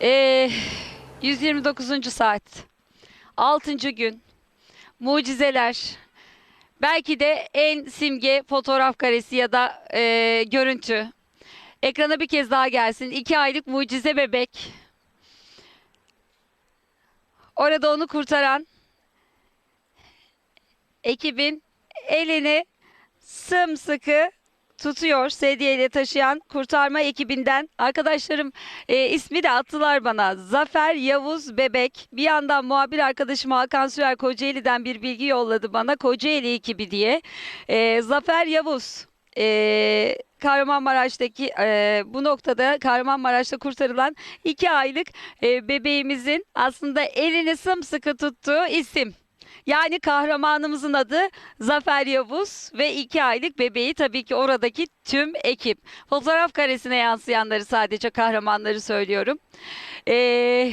Ee, 129. saat. 6. gün. Mucizeler. Belki de en simge fotoğraf karesi ya da e, görüntü. Ekrana bir kez daha gelsin. 2 aylık mucize bebek. Orada onu kurtaran ekibin elini sımsıkı tutuyor sedyeyle taşıyan kurtarma ekibinden. Arkadaşlarım e, ismi de attılar bana. Zafer Yavuz Bebek. Bir yandan muhabir arkadaşım Hakan Sürer Kocaeli'den bir bilgi yolladı bana. Kocaeli ekibi diye. E, Zafer Yavuz e, Kahramanmaraş'taki e, bu noktada Kahramanmaraş'ta kurtarılan iki aylık e, bebeğimizin aslında elini sımsıkı tuttuğu isim. Yani kahramanımızın adı Zafer Yavuz ve iki aylık bebeği tabii ki oradaki tüm ekip. Fotoğraf karesine yansıyanları sadece kahramanları söylüyorum. Ee,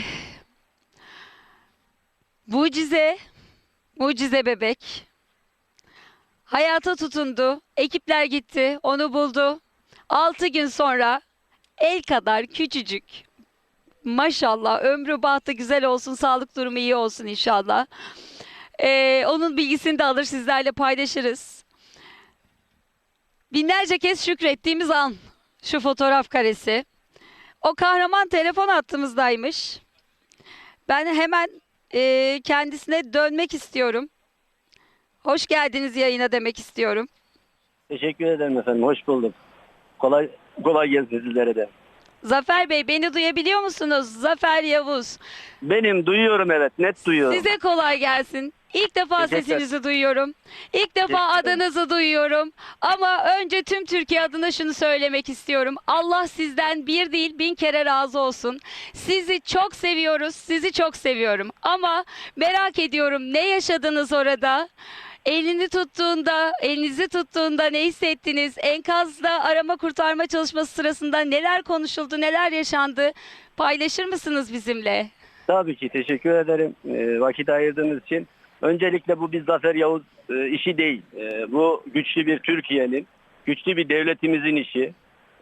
mucize, mucize bebek. Hayata tutundu. Ekipler gitti, onu buldu. Altı gün sonra el kadar küçücük. Maşallah ömrü bahtı güzel olsun, sağlık durumu iyi olsun inşallah. Ee, onun bilgisini de alır sizlerle paylaşırız. Binlerce kez şükrettiğimiz an şu fotoğraf karesi. O kahraman telefon hattımızdaymış. Ben hemen e, kendisine dönmek istiyorum. Hoş geldiniz yayına demek istiyorum. Teşekkür ederim efendim. Hoş bulduk. Kolay kolay gelsin sizlere de. Zafer Bey beni duyabiliyor musunuz? Zafer Yavuz. Benim duyuyorum evet. Net duyuyorum. Size kolay gelsin. İlk defa Teşekkür. sesinizi duyuyorum. İlk defa adınızı duyuyorum. Ama önce tüm Türkiye adına şunu söylemek istiyorum. Allah sizden bir değil bin kere razı olsun. Sizi çok seviyoruz. Sizi çok seviyorum. Ama merak ediyorum ne yaşadınız orada? Elini tuttuğunda, elinizi tuttuğunda ne hissettiniz? Enkazda arama kurtarma çalışması sırasında neler konuşuldu, neler yaşandı? Paylaşır mısınız bizimle? Tabii ki teşekkür ederim e, vakit ayırdığınız için. Öncelikle bu bir Zafer Yavuz e, işi değil. E, bu güçlü bir Türkiye'nin, güçlü bir devletimizin işi.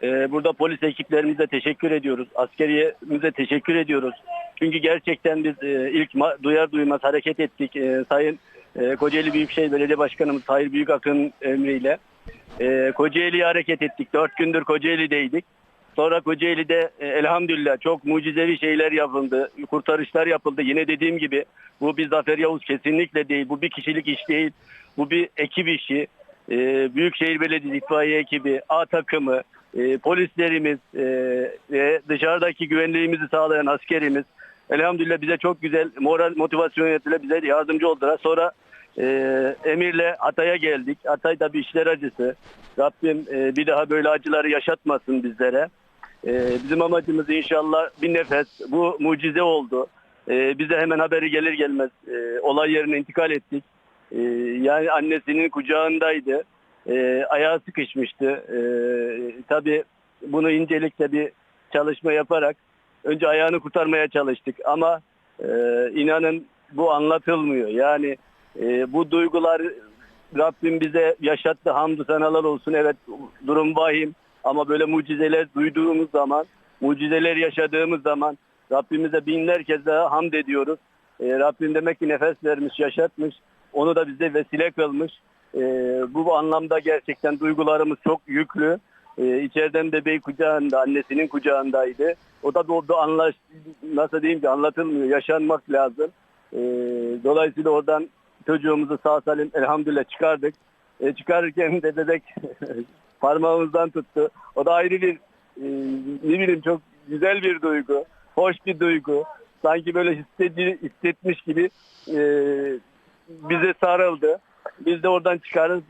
E, burada polis ekiplerimize teşekkür ediyoruz. Askeriyemize teşekkür ediyoruz. Çünkü gerçekten biz e, ilk duyar duymaz hareket ettik. E, Sayın e, Kocaeli Büyükşehir Belediye Başkanımız Tahir Büyükakın emriyle. E, Kocaeli'ye hareket ettik. Dört gündür Kocaeli'deydik. Sonra Kocaeli'de e, elhamdülillah çok mucizevi şeyler yapıldı. Kurtarışlar yapıldı. Yine dediğim gibi bu bir Zafer Yavuz kesinlikle değil. Bu bir kişilik iş değil. Bu bir ekip işi. E, Büyükşehir Belediyesi itfaiye ekibi, A takımı, e, polislerimiz ve dışarıdaki güvenliğimizi sağlayan askerimiz elhamdülillah bize çok güzel moral motivasyon yönetiyle bize yardımcı oldular. Sonra e, Emir'le Hatay'a geldik. Hatay da bir işler acısı. Rabbim e, bir daha böyle acıları yaşatmasın bizlere. E, bizim amacımız inşallah bir nefes. Bu mucize oldu. E, bize hemen haberi gelir gelmez e, olay yerine intikal ettik. E, yani annesinin kucağındaydı. Ayağı sıkışmıştı. E, tabii bunu incelikle bir çalışma yaparak önce ayağını kurtarmaya çalıştık ama e, inanın bu anlatılmıyor. Yani e, bu duygular Rabbim bize yaşattı hamdü senalar olsun. Evet durum vahim ama böyle mucizeler duyduğumuz zaman, mucizeler yaşadığımız zaman Rabbimize binler kez daha hamd ediyoruz. E, Rabbim demek ki nefes vermiş, yaşatmış. Onu da bize vesile kılmış. E, bu anlamda gerçekten duygularımız çok yüklü. E, içeriden bebeği kucağında, annesinin kucağındaydı. O da bu anlaş, nasıl diyeyim ki anlatılmıyor, yaşanmak lazım. E, dolayısıyla oradan çocuğumuzu sağ salim elhamdülillah çıkardık. E, çıkarırken de bebek parmağımızdan tuttu. O da ayrı bir e, ne bileyim çok güzel bir duygu. Hoş bir duygu. Sanki böyle hissedi, hissetmiş gibi e, bize sarıldı. Biz de oradan çıkarıp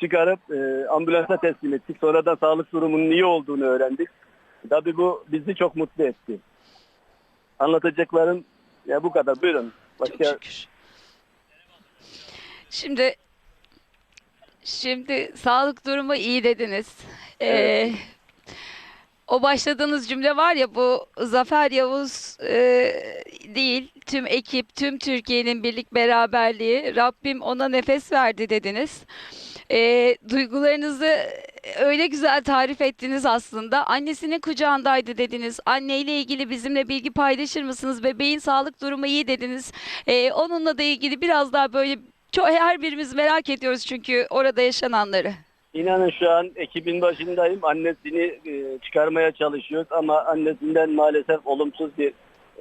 çıkarıp e, ambulansa teslim ettik. Sonradan sağlık durumunun iyi olduğunu öğrendik. Tabii bu bizi çok mutlu etti. Anlatacaklarım ya bu kadar. Buyurun. Çok şükür. Şimdi şimdi sağlık durumu iyi dediniz. Ee, Evet. o başladığınız cümle var ya bu Zafer Yavuz e, değil tüm ekip tüm Türkiye'nin birlik beraberliği Rabbim ona nefes verdi dediniz. E, duygularınızı öyle güzel tarif ettiniz aslında. Annesinin kucağındaydı dediniz. Anneyle ilgili bizimle bilgi paylaşır mısınız? Bebeğin sağlık durumu iyi dediniz. E, onunla da ilgili biraz daha böyle çok her birimiz merak ediyoruz çünkü orada yaşananları. İnanın şu an ekibin başındayım. Annesini e, çıkarmaya çalışıyoruz ama annesinden maalesef olumsuz bir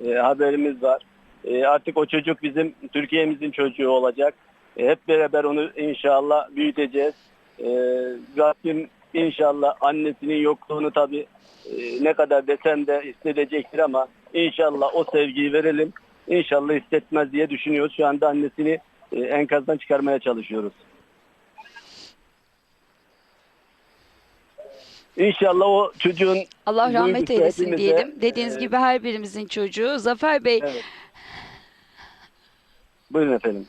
e, haberimiz var. E, artık o çocuk bizim Türkiye'mizin çocuğu olacak. Hep beraber onu inşallah büyüteceğiz. E, Rabbim inşallah annesinin yokluğunu tabii ne kadar desem de hissedecektir ama inşallah o sevgiyi verelim. İnşallah hissetmez diye düşünüyoruz. Şu anda annesini e, enkazdan çıkarmaya çalışıyoruz. İnşallah o çocuğun Allah rahmet eylesin diyelim. Dediğiniz e, gibi her birimizin çocuğu. Zafer Bey Evet. Buyurun efendim.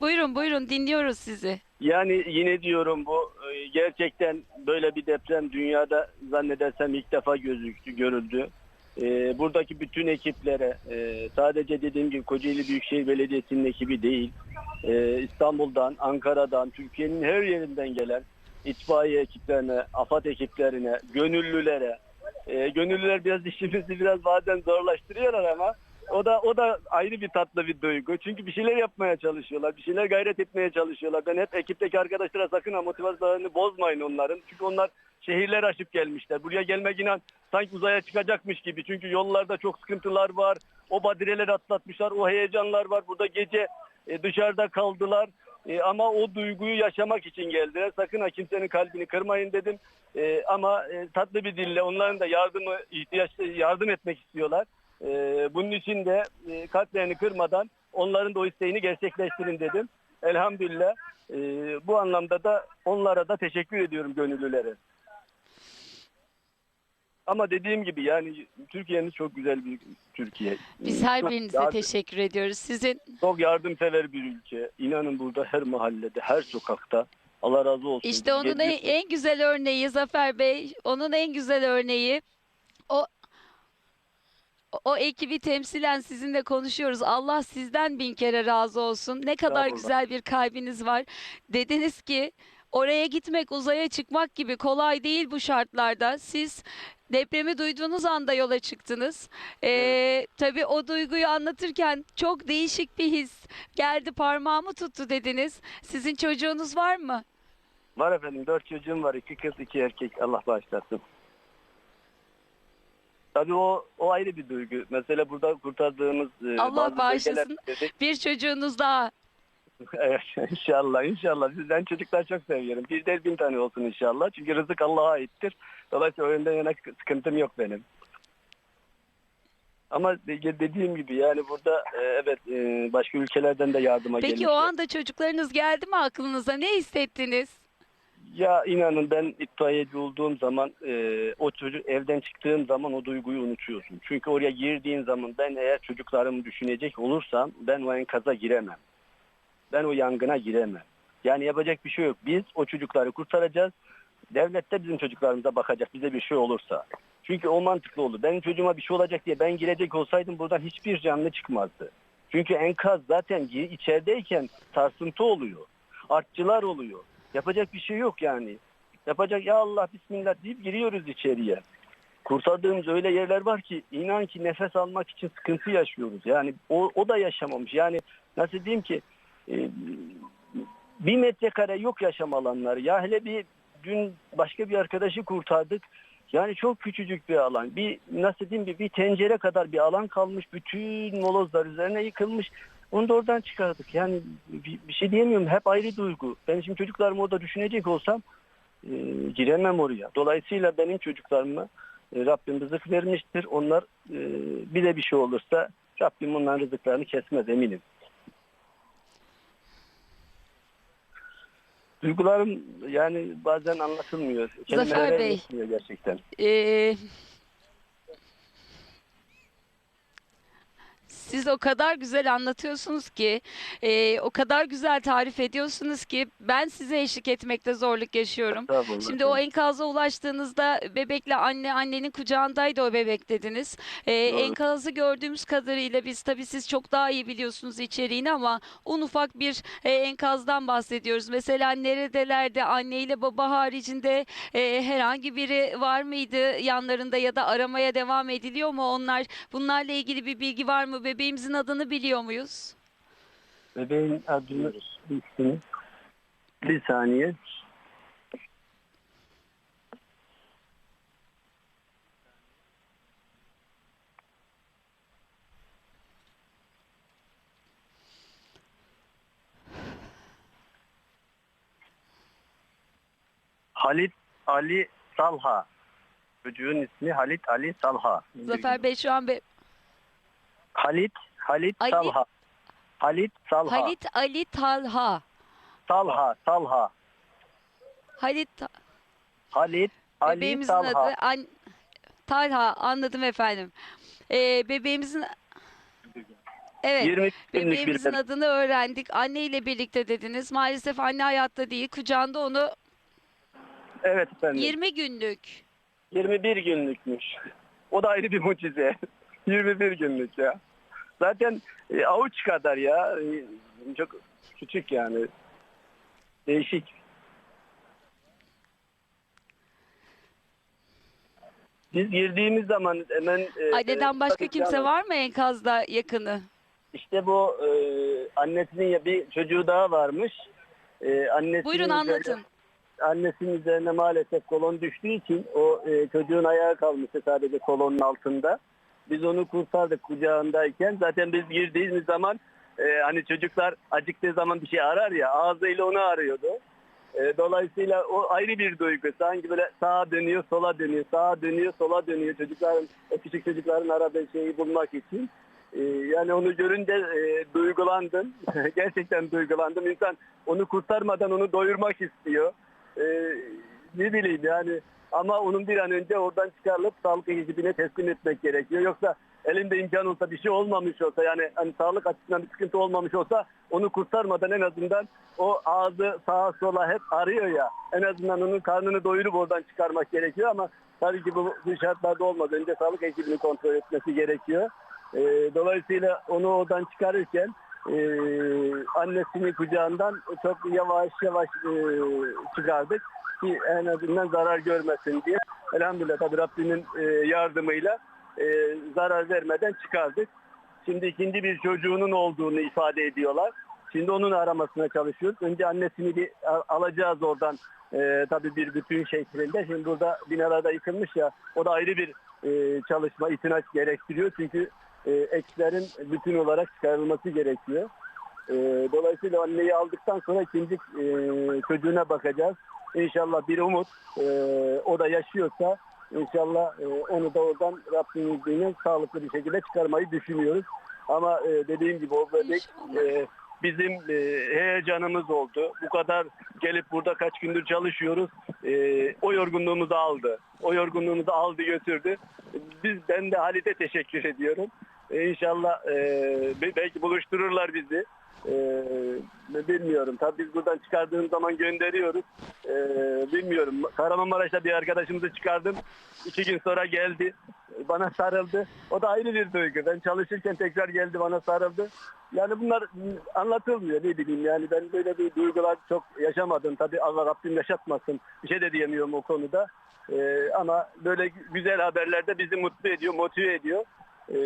buyurun buyurun dinliyoruz sizi. Yani yine diyorum bu e, gerçekten böyle bir deprem dünyada zannedersem ilk defa gözüktü, görüldü. E, buradaki bütün ekiplere e, sadece dediğim gibi Kocaeli Büyükşehir Belediyesi'nin ekibi değil, e, İstanbul'dan, Ankara'dan, Türkiye'nin her yerinden gelen itfaiye ekiplerine, AFAD ekiplerine, gönüllülere, e, gönüllüler biraz işimizi biraz bazen zorlaştırıyorlar ama o da o da ayrı bir tatlı bir duygu. Çünkü bir şeyler yapmaya çalışıyorlar. Bir şeyler gayret etmeye çalışıyorlar. Ben hep ekipteki arkadaşlara sakın ha motivasyonlarını bozmayın onların. Çünkü onlar şehirler aşıp gelmişler. Buraya gelmek inan sanki uzaya çıkacakmış gibi. Çünkü yollarda çok sıkıntılar var. O badireleri atlatmışlar. O heyecanlar var. Burada gece e, dışarıda kaldılar. E, ama o duyguyu yaşamak için geldiler. Sakın ha kimsenin kalbini kırmayın dedim. E, ama tatlı bir dille onların da yardımı ihtiyaç yardım etmek istiyorlar. Ee, bunun için de e, kalplerini kırmadan onların da o isteğini gerçekleştirin dedim. Elhamdülillah e, bu anlamda da onlara da teşekkür ediyorum gönüllülere. Ama dediğim gibi yani Türkiye'miz çok güzel bir Türkiye. Biz her birinize yardım- teşekkür ediyoruz. Sizin Çok yardımsever bir ülke. İnanın burada her mahallede, her sokakta. Allah razı olsun. işte onun en, en güzel örneği Zafer Bey. Onun en güzel örneği o o ekibi temsilen sizinle konuşuyoruz. Allah sizden bin kere razı olsun. Ne kadar Estağfurullah. güzel bir kalbiniz var. Dediniz ki oraya gitmek, uzaya çıkmak gibi kolay değil bu şartlarda. Siz depremi duyduğunuz anda yola çıktınız. Ee, Tabii o duyguyu anlatırken çok değişik bir his geldi parmağımı tuttu dediniz. Sizin çocuğunuz var mı? Var efendim. Dört çocuğum var. iki kız, iki erkek. Allah bağışlasın. Tabii o, o ayrı bir duygu. Mesela burada kurtardığımız e, Allah bazı bağışlasın. bölgeler. Bir çocuğunuz daha. Evet inşallah inşallah. Sizden çocuklar çok seviyorum. Bizde bin tane olsun inşallah. Çünkü rızık Allah'a aittir. Dolayısıyla o yönden yana sıkıntım yok benim. Ama de- dediğim gibi yani burada e, evet e, başka ülkelerden de yardıma Peki o anda çocuklarınız geldi mi aklınıza? Ne hissettiniz? Ya inanın ben itfaiyeci olduğum zaman e, o çocuk evden çıktığım zaman o duyguyu unutuyorsun. Çünkü oraya girdiğin zaman ben eğer çocuklarımı düşünecek olursam ben o enkaza giremem. Ben o yangına giremem. Yani yapacak bir şey yok. Biz o çocukları kurtaracağız. Devlet de bizim çocuklarımıza bakacak bize bir şey olursa. Çünkü o mantıklı olur. Benim çocuğuma bir şey olacak diye ben girecek olsaydım buradan hiçbir canlı çıkmazdı. Çünkü enkaz zaten içerideyken sarsıntı oluyor. Artçılar oluyor. Yapacak bir şey yok yani. Yapacak ya Allah bismillah deyip giriyoruz içeriye. Kurtardığımız öyle yerler var ki inan ki nefes almak için sıkıntı yaşıyoruz. Yani o, o da yaşamamış. Yani nasıl diyeyim ki e, bir metrekare yok yaşam alanları. Ya hele bir dün başka bir arkadaşı kurtardık. Yani çok küçücük bir alan. Bir nasıl diyeyim bir, bir tencere kadar bir alan kalmış. Bütün molozlar üzerine yıkılmış. Onu da oradan çıkardık. Yani bir, bir şey diyemiyorum. Hep ayrı duygu. Ben şimdi çocuklarımı orada düşünecek olsam e, giremem oraya. Dolayısıyla benim çocuklarıma e, Rabbim rızık vermiştir. Onlar e, bir de bir şey olursa Rabbim onların rızıklarını kesmez eminim. Duygularım yani bazen anlatılmıyor. Kelimelere Bey. gerçekten. Ee, Siz o kadar güzel anlatıyorsunuz ki, e, o kadar güzel tarif ediyorsunuz ki ben size eşlik etmekte zorluk yaşıyorum. Estağfurullah. Şimdi o enkaza ulaştığınızda bebekle anne annenin kucağındaydı o bebek dediniz. Doğru. enkazı gördüğümüz kadarıyla biz tabii siz çok daha iyi biliyorsunuz içeriğini ama un ufak bir e, enkazdan bahsediyoruz. Mesela neredelerdi anne ile baba haricinde e, herhangi biri var mıydı yanlarında ya da aramaya devam ediliyor mu onlar? Bunlarla ilgili bir bilgi var mı? Bebeğimizin adını biliyor muyuz? Bebeğin adını ismini. Bir saniye. Halit Ali Salha. Çocuğun ismi Halit Ali Salha. Zafer Bey şu an be- Halit Halit Ali- Salha. Halit Salha. Halit Ali Talha. Salha, Salha. Halit Halit Ali Bebeğimizin Salha. adı an, Talha anladım efendim. Ee, bebeğimizin Evet. 20 günlük bir Bebeğimizin bebek. adını öğrendik. Anne ile birlikte dediniz. Maalesef anne hayatta değil. Kucağında onu Evet efendim. 20 günlük. 21 günlükmüş. O da ayrı bir mucize. 21 günlük ya. Zaten e, avuç kadar ya. E, çok küçük yani. Değişik. Biz girdiğimiz zaman hemen... e, Aileden başka kimse var mı enkazda yakını? İşte bu e, annesinin ya bir çocuğu daha varmış. E, annesinin Buyurun üzerine- anlatın. annesinin üzerine maalesef kolon düştüğü için o e, çocuğun ayağı kalmıştı sadece kolonun altında. Biz onu kurtardık kucağındayken. Zaten biz girdiğimiz zaman e, hani çocuklar acıktığı zaman bir şey arar ya ağzıyla onu arıyordu. E, dolayısıyla o ayrı bir duygu. Sanki böyle sağa dönüyor, sola dönüyor, sağa dönüyor, sola dönüyor. Çocukların, o küçük çocukların aradığı şeyi bulmak için. E, yani onu görünce e, duygulandım. Gerçekten duygulandım. İnsan onu kurtarmadan onu doyurmak istiyor. E, ne bileyim yani ama onun bir an önce oradan çıkarılıp sağlık ekibine teslim etmek gerekiyor. Yoksa elinde imkan olsa bir şey olmamış olsa yani hani sağlık açısından bir sıkıntı olmamış olsa onu kurtarmadan en azından o ağzı sağa sola hep arıyor ya. En azından onun karnını doyurup oradan çıkarmak gerekiyor ama tabii ki bu, bu şartlarda olmaz. Önce sağlık ekibini kontrol etmesi gerekiyor. Ee, dolayısıyla onu oradan çıkarırken e, annesinin kucağından çok yavaş yavaş e, çıkardık ki en azından zarar görmesin diye. Elhamdülillah tabii Rabbimin e, yardımıyla e, zarar vermeden çıkardık. Şimdi ikinci bir çocuğunun olduğunu ifade ediyorlar. Şimdi onun aramasına çalışıyoruz. Önce annesini bir alacağız oradan e, tabii bir bütün şeklinde. Şimdi burada binalarda yıkılmış ya o da ayrı bir e, çalışma, itinaç gerektiriyor. Çünkü e, bütün olarak çıkarılması gerekiyor. Dolayısıyla anneyi aldıktan sonra ikinci çocuğuna bakacağız. İnşallah bir umut e, o da yaşıyorsa inşallah e, onu da oradan Rabbim izniyle sağlıklı bir şekilde çıkarmayı düşünüyoruz. Ama e, dediğim gibi o bebek e, bizim e, heyecanımız oldu. Bu kadar gelip burada kaç gündür çalışıyoruz. E, o yorgunluğumuzu aldı. O yorgunluğumuzu aldı götürdü. Biz ben de Halit'e teşekkür ediyorum. E, inşallah e, be- belki buluştururlar bizi. E, bilmiyorum. Tabii biz buradan çıkardığımız zaman gönderiyoruz. E, bilmiyorum. Kahramanmaraş'ta bir arkadaşımızı çıkardım. İki gün sonra geldi. Bana sarıldı. O da ayrı bir duygu. Ben çalışırken tekrar geldi bana sarıldı. Yani bunlar anlatılmıyor ne bileyim yani ben böyle bir duygular çok yaşamadım. Tabii Allah Rabbim yaşatmasın. Bir şey de diyemiyorum o konuda. Ee, ama böyle güzel haberler de bizi mutlu ediyor, motive ediyor. Ee,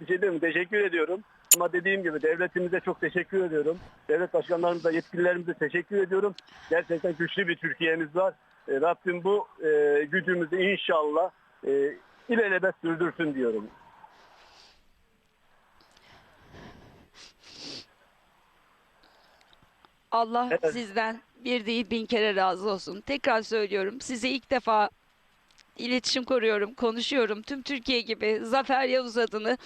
bir şey diyeyim teşekkür ediyorum. Ama dediğim gibi devletimize çok teşekkür ediyorum. Devlet başkanlarımıza, yetkililerimize teşekkür ediyorum. Gerçekten güçlü bir Türkiye'miz var. Ee, Rabbim bu e, gücümüzü inşallah e, ilelebet sürdürsün diyorum. Allah Evet. sizden bir değil bin kere razı olsun. Tekrar söylüyorum. Size ilk defa iletişim kuruyorum, konuşuyorum. Tüm Türkiye gibi Zafer Yavuz adını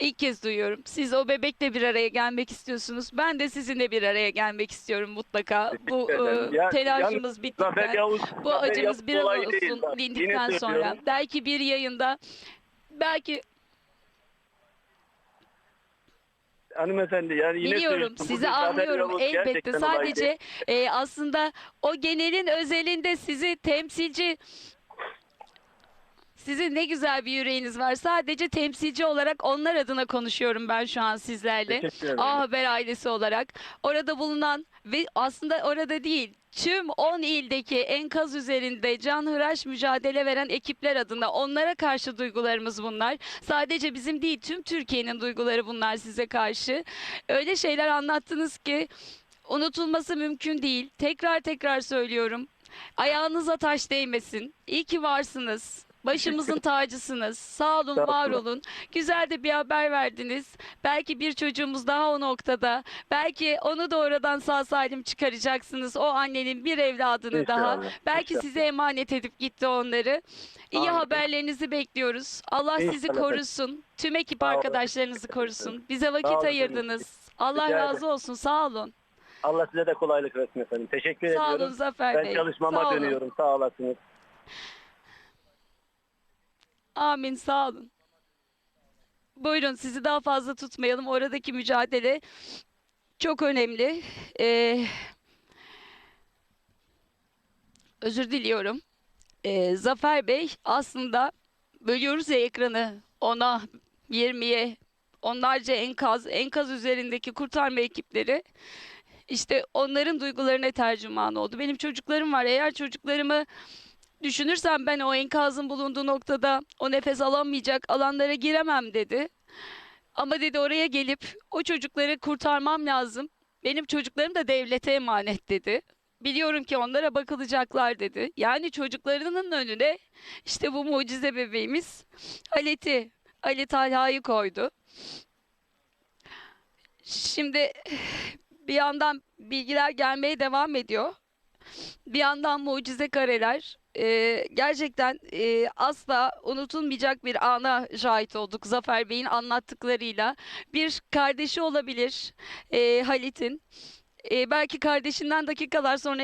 ilk kez duyuyorum. Siz o bebekle bir araya gelmek istiyorsunuz. Ben de sizinle bir araya gelmek istiyorum mutlaka. Bu e, Ya- telaşımız yalnız bittikten, Yavuz, bu Zafer acımız Yavuz bir an kolay değil olsun dindikten sonra. Belki bir yayında, belki hanımefendi yani yine Biliyorum sizi anlıyorum elbette sadece e, aslında o genelin özelinde sizi temsilci sizin ne güzel bir yüreğiniz var. Sadece temsilci olarak onlar adına konuşuyorum ben şu an sizlerle. Teşekkür ederim. A Haber ailesi olarak orada bulunan ve aslında orada değil tüm 10 ildeki enkaz üzerinde canhıraş mücadele veren ekipler adına onlara karşı duygularımız bunlar. Sadece bizim değil tüm Türkiye'nin duyguları bunlar size karşı. Öyle şeyler anlattınız ki unutulması mümkün değil. Tekrar tekrar söylüyorum. Ayağınıza taş değmesin. İyi ki varsınız. Başımızın tacısınız. Sağ olun, olun. var olun. Güzel de bir haber verdiniz. Belki bir çocuğumuz daha o noktada. Belki onu da oradan sağ salim çıkaracaksınız. O annenin bir evladını daha. İnşallah, Belki inşallah. size emanet edip gitti onları. İyi Amin. haberlerinizi bekliyoruz. Allah sizi İnşallah korusun. Tüm ekip Sağ olun. arkadaşlarınızı korusun. Bize vakit olun ayırdınız. Allah Rica razı olsun. Sağ olun. Allah size de kolaylık versin efendim. Teşekkür Sağ olun ediyorum. Zafer Ben Bey. çalışmama Sağ olun. dönüyorum. Sağ olasınız. Amin sağ olun. Buyurun sizi daha fazla tutmayalım. Oradaki mücadele çok önemli. Ee, özür diliyorum. Ee, Zafer Bey aslında bölüyoruz ya ekranı ona 20'ye onlarca enkaz, enkaz üzerindeki kurtarma ekipleri işte onların duygularına tercüman oldu. Benim çocuklarım var. Eğer çocuklarımı Düşünürsem ben o enkazın bulunduğu noktada o nefes alamayacak alanlara giremem dedi. Ama dedi oraya gelip o çocukları kurtarmam lazım. Benim çocuklarım da devlete emanet dedi. Biliyorum ki onlara bakılacaklar dedi. Yani çocuklarının önüne işte bu mucize bebeğimiz Halit'i, Ali Talha'yı koydu. Şimdi bir yandan bilgiler gelmeye devam ediyor. Bir yandan mucize kareler. Ee, gerçekten e, asla unutulmayacak bir ana şahit olduk Zafer Bey'in anlattıklarıyla. Bir kardeşi olabilir e, Halit'in. E, belki kardeşinden dakikalar sonra